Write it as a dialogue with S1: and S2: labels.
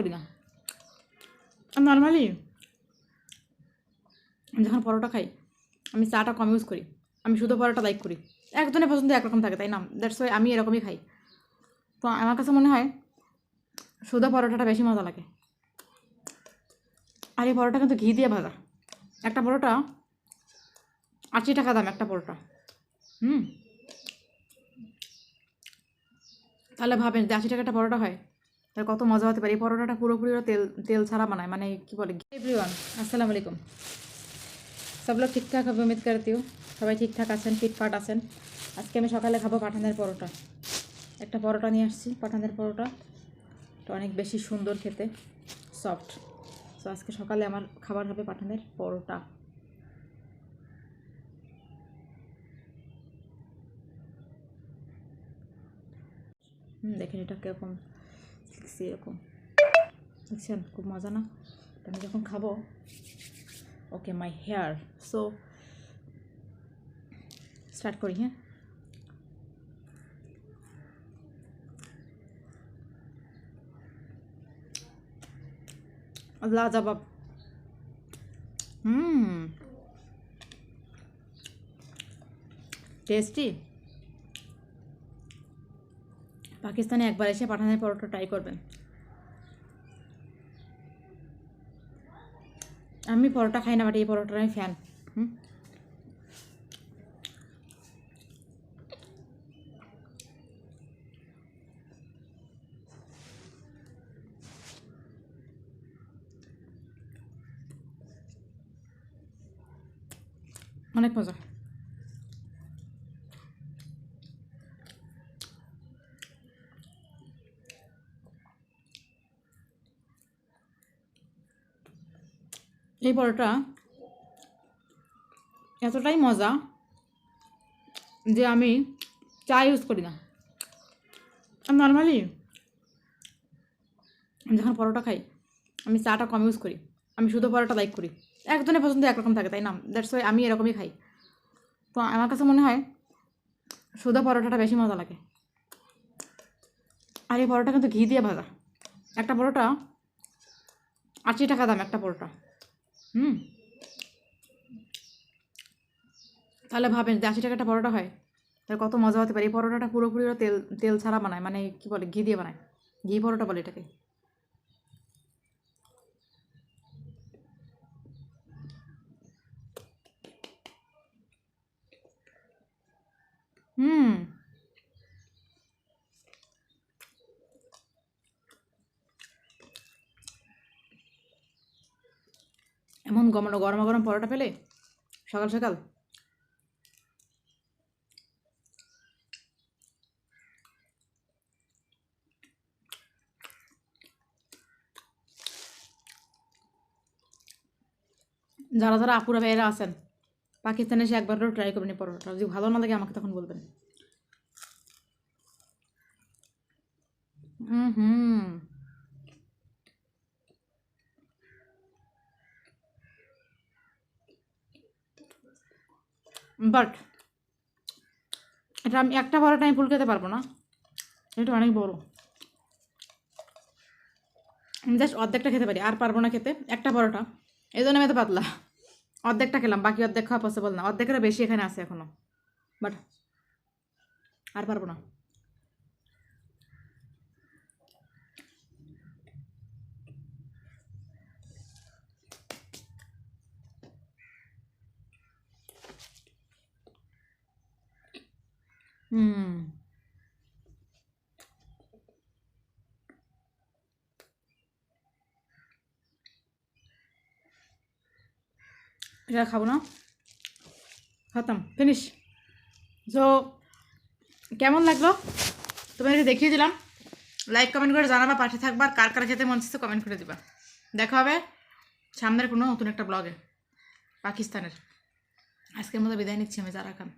S1: করি না। আমি নর্মালি যখন পরোটা খাই, আমি চাটা কম ইউজ করি, আমি শুধু পরোটা লাইক করি। একজনের পছন্দ একরকম থাকে, তাই না? দ্যাটস ওয়াই আমি এরকমই খাই। তো আমার কাছে মনে হয়, শুধু পরোটাটা বেশি মজা লাগে। আর এই পরোটা কিন্তু ঘি দিয়ে ভাজা। একটা পরোটা, আশি টাকা দাম একটা পরোটা। হুম। তাহলে ভাবেন যে আশি টাকা একটা পরোটা হয় কত মজা হতে পারে? এই পরোটাটা পুরোপুরি তেল তেল ছাড়া বানায়। মানে কি বলে? এভরিওয়ান আসসালামু আলাইকুম। সব লোক ঠিকঠাক হবে? উমিদ করতেও। সবাই ঠিকঠাক আছেন? ফিটফাট আছেন? আজকে আমি সকালে খাব পাঠানের পরোটা। একটা পরোটা নিয়ে আসছি পাঠানের পরোটা। এটা অনেক বেশি সুন্দর খেতে সফট তো আজকে সকালে আমার খাবার হবে পাঠানের পরোটা। দেখেন এটা কীরকম। দেখছি এরকম। দেখছেন খুব মজা না? আমি যখন খাব, okay my hair so start করি হ্যাঁ? লাজবাব হুম। টেস্টি পাকিস্তানে একবার এসে পাঠানের পরোটা ট্রাই করবেন। আমি পরোটা খাই না বাট এই পরোটার আমি ফ্যান হুম? অনেক মজা। এই পরোটা এতটাই মজা যে আমি চা ইউজ করি না। আমি নর্মালি যখন পরোটা খাই, আমি চাটা কম ইউজ করি, আমি শুধু পরোটা লাইক করি। একজনের পছন্দ একরকম থাকে, তাই না? দ্যাটস ওয়াই আমি এরকমই খাই। তো আমার কাছে মনে হয় শুধু পরোটাটা বেশি মজা লাগে। আর এই পরোটা কিন্তু ঘি দিয়ে ভাজা। একটা পরোটা আশি টাকা দাম একটা পরোটা। হুম। তাহলে ভাবেন যে আশি টাকা একটা পরোটা হয়, তাহলে কত মজা হতে পারে? এই পরোটাটা পুরোপুরি তেল তেল ছাড়া বানায় মানে কি বলে, ঘি দিয়ে বানায়। ঘি পরোটা বলে এটাকে। হুম। এমন গম গরম গরমা পরোটা পেলে? সকাল সকাল। যারা যারা আপুরা ভাইয়েরা আছেন, পাকিস্তানে এসে একবারও ট্রাই করবেন পরোটা। যদি ভালো না লাগে, আমাকে তখন বলবেন। হুম হুম বাট এটা আমি একটা পরোটা আমি ফুল খেতে পারব না। এটা অনেক বড়। আমি জাস্ট অর্ধেকটা খেতে পারি, আর পারব না খেতে। একটা পরোটা এই জন্য আমি এত পাতলা। অর্ধেকটা খেলাম, বাকি অর্ধেক খাওয়া পসিবল না। অর্ধেকটা বেশি এখানে আছে এখনও। বাট, আর পারব না। হুম। এটা খাব না? খতম ফিনিশ সো কেমন লাগল? তোমাদেরকে দেখিয়ে দিলাম। লাইক কমেন্ট করে জানাবা, পাশে থাকবা কার কার খেতে মন চাচ্ছে কমেন্ট করে দিবা। দেখা হবে সামনের কোনো নতুন একটা ব্লগে পাকিস্তানের। আজকের মতো বিদায় নিচ্ছি আমি যারা খান